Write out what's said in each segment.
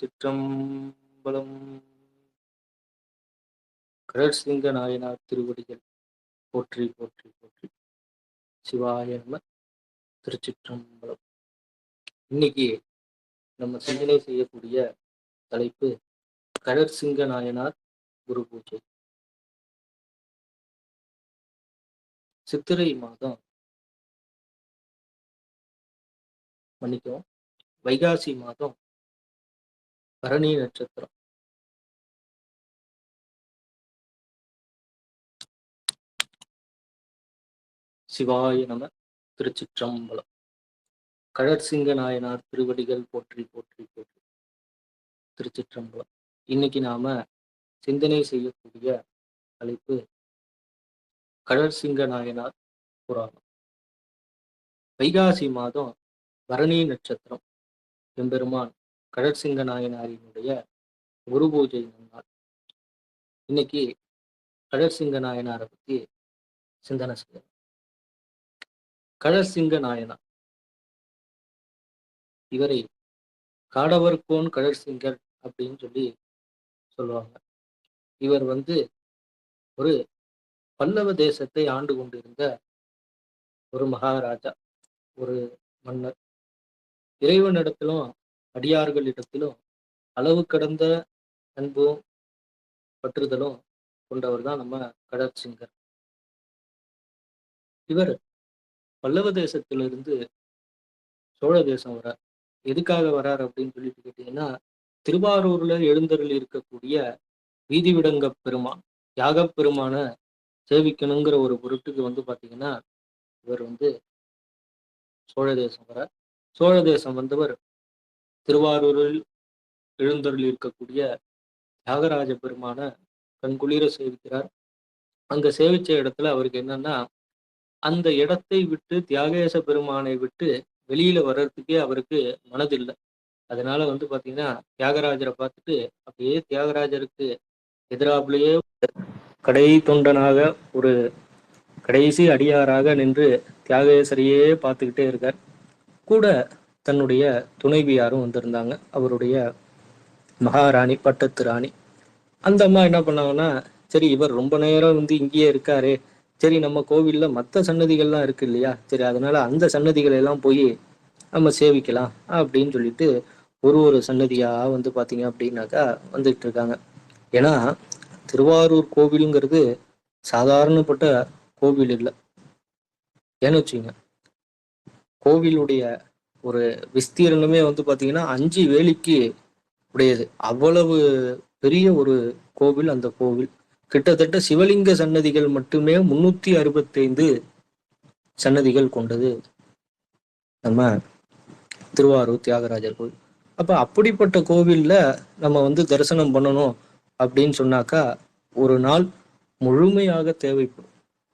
திருச்சிற்றம்பலம் கடற்சிங்க நாயனார் திருவடிகள். போற்றி போற்றி போற்றி. சிவாய நம திருச்சிற்றம்பலம். இன்னைக்கு நம்ம சிந்தனை செய்யக்கூடிய தலைப்பு கடற்சிங்க நாயனார் குரு பூஜை. சித்திரை மாதம் மன்னிக்கவும் வைகாசி மாதம் பரணி நட்சத்திரம். சிவாய நம திருச்சிற்றம்பலம். கழற்சிங்க நாயனார் திருவடிகள் போற்றி போற்றி போற்றி. திருச்சிற்றம்பலம். இன்னைக்கு நாம சிந்தனை செய்யக்கூடிய தலைப்பு கழற்சிங்க நாயனார் புராணம். வைகாசி மாதம் பரணி நட்சத்திரம். எம்பெருமான் கடற்சிங்க நாயனாரினுடைய குரு பூஜை நாள் இன்னைக்கு கடற்சிங்க நாயனாரை பத்தி சிந்தனை செய்யணும் கடற்சிங்க நாயனார் இவரை காடவர்கோன் கடற்சிங்கர் அப்படின்னு சொல்லி சொல்லுவாங்க. இவர் வந்து ஒரு பல்லவ தேசத்தை ஆண்டு கொண்டிருந்த ஒரு மகாராஜா ஒரு மன்னர். இறைவனிடத்திலும் அடியார்களிடத்திலும் அளவு கடந்த அன்பும் பற்றுதலும் கொண்டவர் தான் நம்ம கடற்சிங்கர் இவர் பல்லவ தேசத்திலிருந்து சோழ தேசம் வரார். எதுக்காக வரார் அப்படின்னு சொல்லிட்டு கேட்டீங்கன்னா திருவாரூர்ல எழுந்தருள் இருக்கக்கூடிய வீதிவிடங்க பெருமான் யாக பெருமான சேவிக்கணுங்கிற ஒரு பொருட்டுக்கு வந்து பாத்தீங்கன்னா இவர் வந்து சோழ தேசம் வர சோழ தேசம் வந்தவர் திருவாரூரில் எழுந்தருள் இருக்கக்கூடிய தியாகராஜ பெருமான கண்குளிர சேவிக்கிறார். அங்க சேவிச்ச இடத்துல அவருக்கு என்னன்னா அந்த இடத்தை விட்டு தியாகேச பெருமானை விட்டு வெளியில வர்றதுக்கே அவருக்கு மனதில்லை. அதனால வந்து பாத்தீங்கன்னா தியாகராஜரை பார்த்துட்டு அப்படியே தியாகராஜருக்கு எதிராப்புலேயே கடை தொண்டனாக ஒரு கடைசி அடியாராக நின்று தியாகேசரையே பார்த்துக்கிட்டே இருக்கார். கூட தன்னுடைய துணைவியாரும் வந்திருந்தாங்க. அவருடைய மகாராணி பட்டத்து ராணி. அந்த அம்மா என்ன பண்ணாங்கன்னா சரி இவர் ரொம்ப நேரம் வந்து இங்கேயே இருக்காரு. சரி நம்ம கோவில்ல மற்ற சன்னதிகள்லாம் இருக்கு இல்லையா? சரி அதனால அந்த சன்னதிகள் எல்லாம் போய் நம்ம சேவிக்கலாம் அப்படின்னு சொல்லிட்டு ஒரு ஒரு சன்னதியா வந்து பாத்தீங்க அப்படின்னாக்கா வந்துட்டு இருக்காங்க. ஏன்னா திருவாரூர் கோவிலுங்கிறது சாதாரணப்பட்ட கோவில் இல்லை. ஏன்னு வச்சுங்க கோவிலுடைய ஒரு விஸ்தீரணமே வந்து பாத்தீங்கன்னா அஞ்சு வேலிக்கு உடையது. அவ்வளவு பெரிய ஒரு கோவில் அந்த கோவில். கிட்டத்தட்ட சிவலிங்க சன்னதிகள் மட்டுமே முன்னூத்தி அறுபத்தைந்து சன்னதிகள் கொண்டது. நம்ம திருவாரூர் தியாகராஜர் கோவில். அப்ப அப்படிப்பட்ட கோவில்ல நம்ம வந்து தரிசனம் பண்ணணும் அப்படின்னு சொன்னாக்கா ஒரு நாள் முழுமையாக தேவைப்படும்.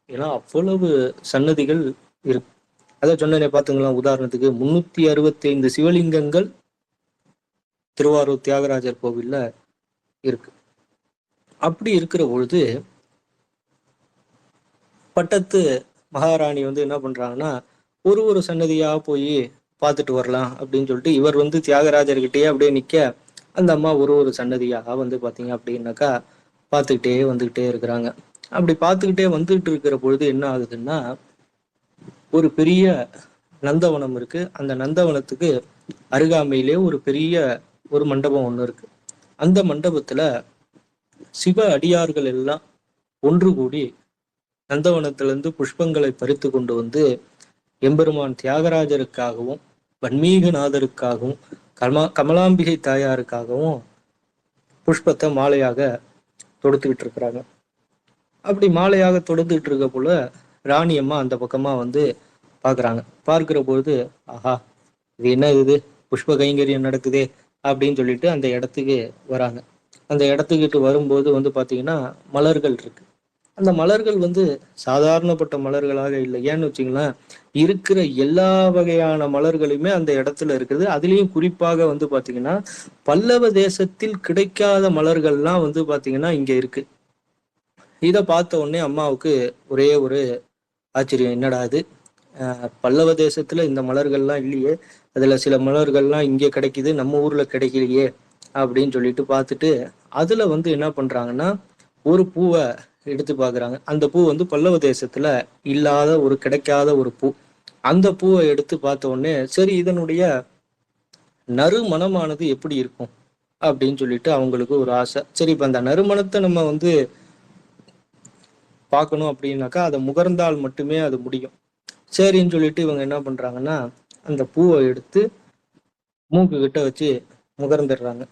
ஏன்னா அவ்வளவு சன்னதிகள் இருக்கு. அதை சொன்னேனே பார்த்துங்களா உதாரணத்துக்கு முன்னூத்தி அறுபத்தி ஐந்து சிவலிங்கங்கள் திருவாரூர் தியாகராஜர் கோவில்ல இருக்கு. அப்படி இருக்கிற பொழுது பட்டத்து மகாராணி வந்து என்ன பண்றாங்கன்னா ஒரு ஒரு சன்னதியா போய் பார்த்துட்டு வரலாம் அப்படின்னு சொல்லிட்டு இவர் வந்து தியாகராஜர்கிட்டயே அப்படியே நிக்க அந்த அம்மா ஒரு ஒரு சன்னதியாக வந்து பார்த்தீங்க அப்படின்னாக்கா பார்த்துக்கிட்டே வந்துகிட்டே இருக்கிறாங்க. அப்படி பார்த்துக்கிட்டே வந்துகிட்டு இருக்கிற பொழுது என்ன ஆகுதுன்னா ஒரு பெரிய நந்தவனம் இருக்கு. அந்த நந்தவனத்துக்கு அருகாமையிலே ஒரு பெரிய ஒரு மண்டபம் ஒன்று இருக்கு. அந்த மண்டபத்துல சிவ அடியார்கள் எல்லாம் ஒன்று கூடி நந்தவனத்திலிருந்து புஷ்பங்களை பறித்து கொண்டு வந்து எம்பெருமான் தியாகராஜருக்காகவும் வன்மீகநாதருக்காகவும் கமா கமலாம்பிகை தாயாருக்காகவும் புஷ்பத்தை மாலையாக தொடுத்துக்கிட்டு இருக்கிறாங்க. அப்படி மாலையாக தொடுத்துக்கிட்டு இருக்க போல ராணி அம்மா அந்த பக்கமா வந்து பார்க்குறாங்க. பார்க்கிற பொழுது ஆஹா இது என்ன இது? புஷ்ப கைங்கரியம் நடக்குதே அப்படின்னு சொல்லிட்டு அந்த இடத்துக்கு வராங்க. அந்த இடத்துக்கிட்டு வரும்போது வந்து பார்த்தீங்கன்னா மலர்கள் இருக்கு. அந்த மலர்கள் வந்து சாதாரணப்பட்ட மலர்களாக இல்லை. ஏன்னு வச்சிங்களேன் இருக்கிற எல்லா வகையான மலர்களுமே அந்த இடத்துல இருக்குது. அதுலேயும் குறிப்பாக வந்து பார்த்தீங்கன்னா பல்லவ தேசத்தில் கிடைக்காத மலர்கள்லாம் வந்து பார்த்தீங்கன்னா இங்கே இருக்கு. இதை பார்த்த உடனே அம்மாவுக்கு ஒரே ஒரு ஆச்சரியம். என்னடா இது? பல்லவ தேசத்துல இந்த மலர்கள்லாம் இல்லையே. அதுல சில மலர்கள்லாம் இங்கே கிடைக்குது நம்ம ஊர்ல கிடைக்கலையே அப்படின்னு சொல்லிட்டு பார்த்துட்டு அதுல வந்து என்ன பண்றாங்கன்னா ஒரு பூவை எடுத்து பார்க்குறாங்க. அந்த பூ வந்து பல்லவ தேசத்துல இல்லாத ஒரு கிடைக்காத ஒரு பூ. அந்த பூவை எடுத்து பார்த்த உடனே சரி இதனுடைய நறுமணமானது எப்படி இருக்கும் அப்படின்னு சொல்லிட்டு அவங்களுக்கு ஒரு ஆசை. சரி இப்போ அந்த நறுமணத்தை நம்ம வந்து பார்க்கணும் அப்படின்னாக்கா அதை முகர்ந்தால் மட்டுமே அது முடியும். சரின்னு சொல்லிட்டு இவங்க என்ன பண்றாங்கன்னா அந்த பூவை எடுத்து மூக்கு கிட்ட வச்சு முகர்ந்துடுறாங்க.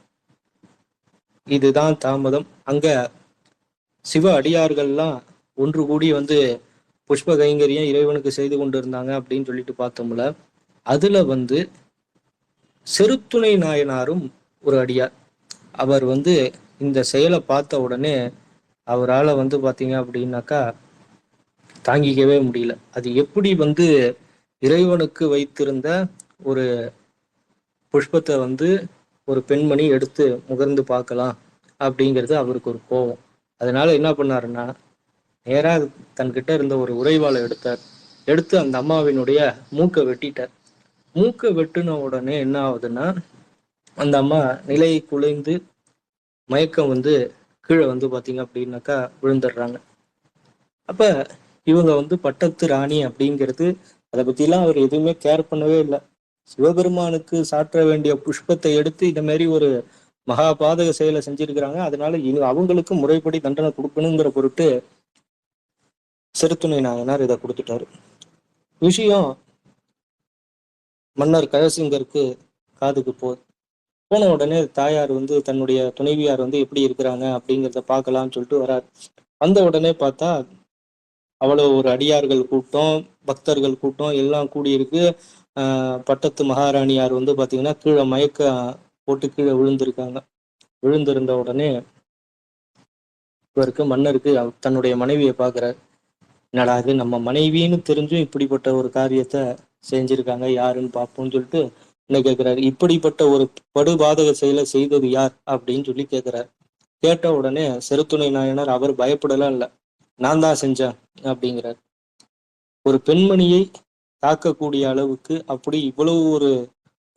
இதுதான் தாமதம். அங்க சிவ அடியார்கள்லாம் ஒன்று கூடி வந்து புஷ்ப கைங்கரியம் இறைவனுக்கு செய்து கொண்டு இருந்தாங்க அப்படின்னு சொல்லிட்டு பார்த்தோம்ல அதுல வந்து செருத்துணை நாயனாரும் ஒரு அடியார். அவர் வந்து இந்த செயலை பார்த்த உடனே அவரால் வந்து பார்த்தீங்க அப்படின்னாக்கா தாங்கிக்கவே முடியல. அது எப்படி வந்து இறைவனுக்கு வைத்திருந்த ஒரு புஷ்பத்தை வந்து ஒரு பெண்மணி எடுத்து முகர்ந்து பார்க்கலாம் அப்படிங்கிறது அவருக்கு ஒரு கோபம். அதனால என்ன பண்ணாருன்னா நேராக தன்கிட்ட இருந்த ஒரு உறைவாளை எடுத்தார். எடுத்து அந்த அம்மாவினுடைய மூக்கை வெட்டிட்டார். மூக்கை வெட்டின உடனே என்ன ஆகுதுன்னா அந்த அம்மா நிலையை குலைந்து மயக்கம் வந்து கீழே வந்து பார்த்தீங்க அப்படின்னாக்கா விழுந்துடுறாங்க. அப்போ இவங்க வந்து பட்டத்து ராணி அப்படிங்கிறது அதை பற்றிலாம் அவர் எதுவுமே கேர் பண்ணவே இல்லை. சிவபெருமானுக்கு சாற்ற வேண்டிய புஷ்பத்தை எடுத்து இந்த மாதிரி ஒரு மகா பாதக செயலை செஞ்சிருக்கிறாங்க. அதனால இனி அவங்களுக்கு முறைப்படி தண்டனை கொடுக்கணுங்கிற பொருட்டு சிறுத்துணை நாயனார் இதை கொடுத்துட்டாரு. விஷயம் மன்னர் கயசிங்கருக்கு காதுக்கு போ போன உடனே தாயார் வந்து தன்னுடைய துணைவியார் வந்து எப்படி இருக்கிறாங்க அப்படிங்கிறத பார்க்கலாம்னு சொல்லிட்டு வரார். வந்த உடனே பார்த்தா அவ்வளோ ஒரு அடியார்கள் கூட்டம் பக்தர்கள் கூட்டம் எல்லாம் கூடியிருக்கு. ஆஹ் பட்டத்து மகாராணியார் வந்து பாத்தீங்கன்னா கீழே மயக்க போட்டு கீழே விழுந்திருக்காங்க. விழுந்திருந்த உடனே இவருக்கு மன்னருக்கு தன்னுடைய மனைவியை பார்க்குறாரு என்னடா இது நம்ம மனைவின்னு தெரிஞ்சும் இப்படிப்பட்ட ஒரு காரியத்தை செஞ்சிருக்காங்க யாருன்னு பார்ப்போம்னு சொல்லிட்டு என்ன கேட்கிறாரு இப்படிப்பட்ட ஒரு படுபாதக செயலை செய்தது யார்? அப்படின்னு சொல்லி கேட்கிறாரு கேட்ட உடனே செருத்துணை நாயனர் அவர் பயப்படலாம் இல்லை. நான் தான் செஞ்சேன் அப்படிங்கிறார். ஒரு பெண்மணியை தாக்கக்கூடிய அளவுக்கு அப்படி இவ்வளவு ஒரு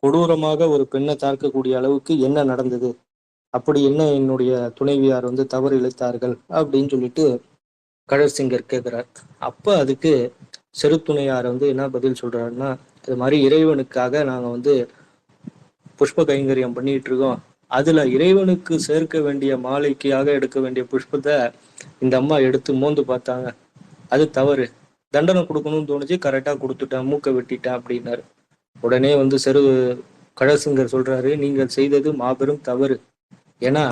கொடூரமாக ஒரு பெண்ணை தாக்கக்கூடிய அளவுக்கு என்ன நடந்தது? அப்படி என்ன என்னுடைய துணைவியார் வந்து தவறு இழுத்தார்கள் அப்படின்னு சொல்லிட்டு கழற்சிங்கர் கேட்குறார். அப்போ அதுக்கு செருத்துணையார் வந்து என்ன பதில் சொல்றாருன்னா இது மாதிரி இறைவனுக்காக நாங்கள் வந்து புஷ்ப கைங்கரியம் பண்ணிட்டு இருக்கோம். அதுல இறைவனுக்கு சேர்க்க வேண்டிய மாலைக்கையாக எடுக்க வேண்டிய புஷ்பத்தை இந்த அம்மா எடுத்து மோந்து பார்த்தாங்க. அது தவறு. தண்டனை கொடுக்கணும்னு தோணுச்சு கரெக்டா கொடுத்துட்டேன் மூக்கை வெட்டிட்டேன் அப்படின்னாரு. உடனே வந்து செரு கழசிங்கர் சொல்றாரு நீங்கள் செய்தது மாபெரும் தவறு. ஏன்னா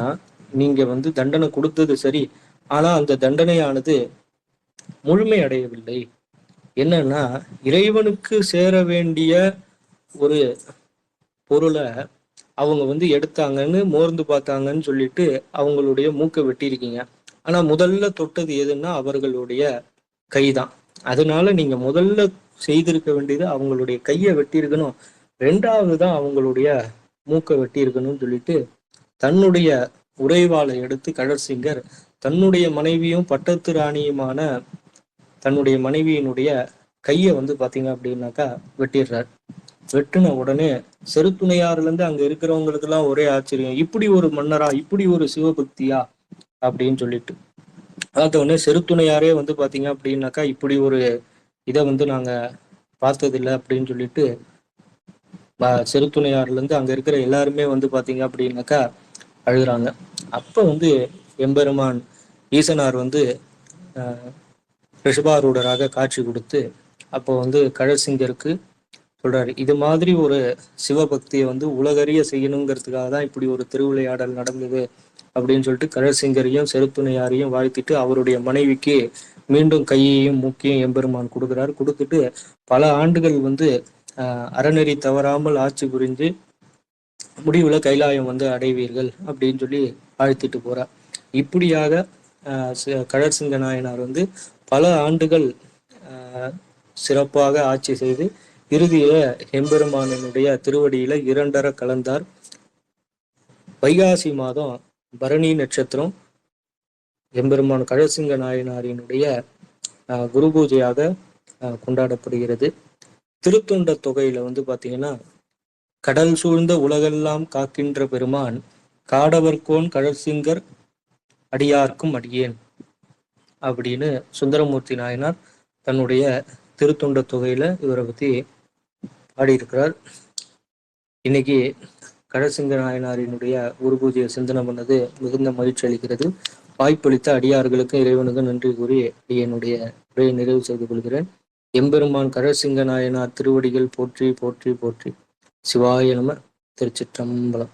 நீங்க வந்து தண்டனை கொடுத்தது சரி ஆனா அந்த தண்டனையானது முழுமை அடையவில்லை. என்னன்னா இறைவனுக்கு சேர வேண்டிய ஒரு பொருளை அவங்க வந்து எடுத்தாங்கன்னு மோர்ந்து பார்த்தாங்கன்னு சொல்லிட்டு அவங்களுடைய மூக்கை வெட்டியிருக்கீங்க. ஆனா முதல்ல தொட்டது எதுன்னா அவர்களுடைய கைதான். அதனால நீங்க முதல்ல செய்திருக்க வேண்டியது அவங்களுடைய கையை வெட்டியிருக்கணும். ரெண்டாவது தான் அவங்களுடைய மூக்கை வெட்டியிருக்கணும்னு சொல்லிட்டு தன்னுடைய உறைவாளை எடுத்து கழற்சிங்கர் தன்னுடைய மனைவியும் பட்டத்து ராணியுமான தன்னுடைய மனைவியினுடைய கையை வந்து பாத்தீங்க அப்படின்னாக்கா வெட்டிடுறார். வெட்டின உடனே செருத்துணையாறுலேருந்து இருந்து அங்க ஒரே ஆச்சரியம். இப்படி ஒரு மன்னரா இப்படி ஒரு சிவபக்தியா? அப்படின்னு சொல்லிட்டு. பார்த்த உடனே செருத்துணையாரே வந்து பார்த்தீங்க அப்படின்னாக்கா இப்படி ஒரு இதை வந்து நாங்க பார்த்ததில்லை அப்படின்னு சொல்லிட்டு செருத்துணையாறுலேருந்து அங்கே இருந்து அங்க இருக்கிற எல்லாருமே வந்து பார்த்தீங்க அப்படின்னாக்கா அழுகுறாங்க. அப்போ வந்து எம்பெருமான் ஈசனார் வந்து ஆஹ், ரிஷபாரூடராக காட்சி கொடுத்து அப்போ வந்து கழசிங்கருக்கு சொல்றாரு. இது மாதிரி ஒரு சிவபக்தியை வந்து உலகறிய செய்யணுங்கிறதுக்காக தான் இப்படி ஒரு திருவிளையாடல் நடந்தது அப்படின்னு சொல்லிட்டு கழற்சிங்கரையும் செருத்துணையாரையும் வாழ்த்திட்டு அவருடைய மனைவிக்கு மீண்டும் கையையும் மூக்கையும் எம்பெருமான் கொடுக்குறாரு. கொடுத்துட்டு பல ஆண்டுகள் வந்து ஆஹ், அறநெறி தவறாமல் ஆட்சி புரிஞ்சு முடிவுல கைலாயம் வந்து அடைவீர்கள் அப்படின்னு சொல்லி வாழ்த்திட்டு போறார். இப்படியாக ஆஹ், கழற்சிங்க நாயனார் வந்து பல ஆண்டுகள் ஆஹ், சிறப்பாக ஆட்சி செய்து இறுதியில எம்பெருமானனுடைய திருவடியில இரண்டர கலந்தார். வைகாசி மாதம் பரணி நட்சத்திரம். எம்பெருமான் கழசிங்க நாயனாரினுடைய ஆஹ், குரு பூஜையாக கொண்டாடப்படுகிறது. திருத்தொண்ட தொகையில வந்து பாத்தீங்கன்னா கடல் சூழ்ந்த உலகெல்லாம் காக்கின்ற பெருமான் காடவர்கோன் கழற்சிங்கர் அடியார்க்கும் அடியேன் அப்படின்னு சுந்தரமூர்த்தி நாயனார் தன்னுடைய திருத்தொண்ட தொகையில இவரை பத்தி பாடியிருக்கிறார். இன்னைக்கு கழசிங்க நாயனாரினுடைய குரு பூஜையை சிந்தனை பண்ணது மிகுந்த மகிழ்ச்சி அளிக்கிறது. வாய்ப்பளித்த அடியார்களுக்கும் இறைவனுக்கும் நன்றி கூறி என்னுடைய உரையை நிறைவு செய்து கொள்கிறேன். எம்பெருமான் கழசிங்க நாயனார் திருவடிகள் போற்றி போற்றி போற்றி. சிவாய நம திருச்சிற்றம்பலம்.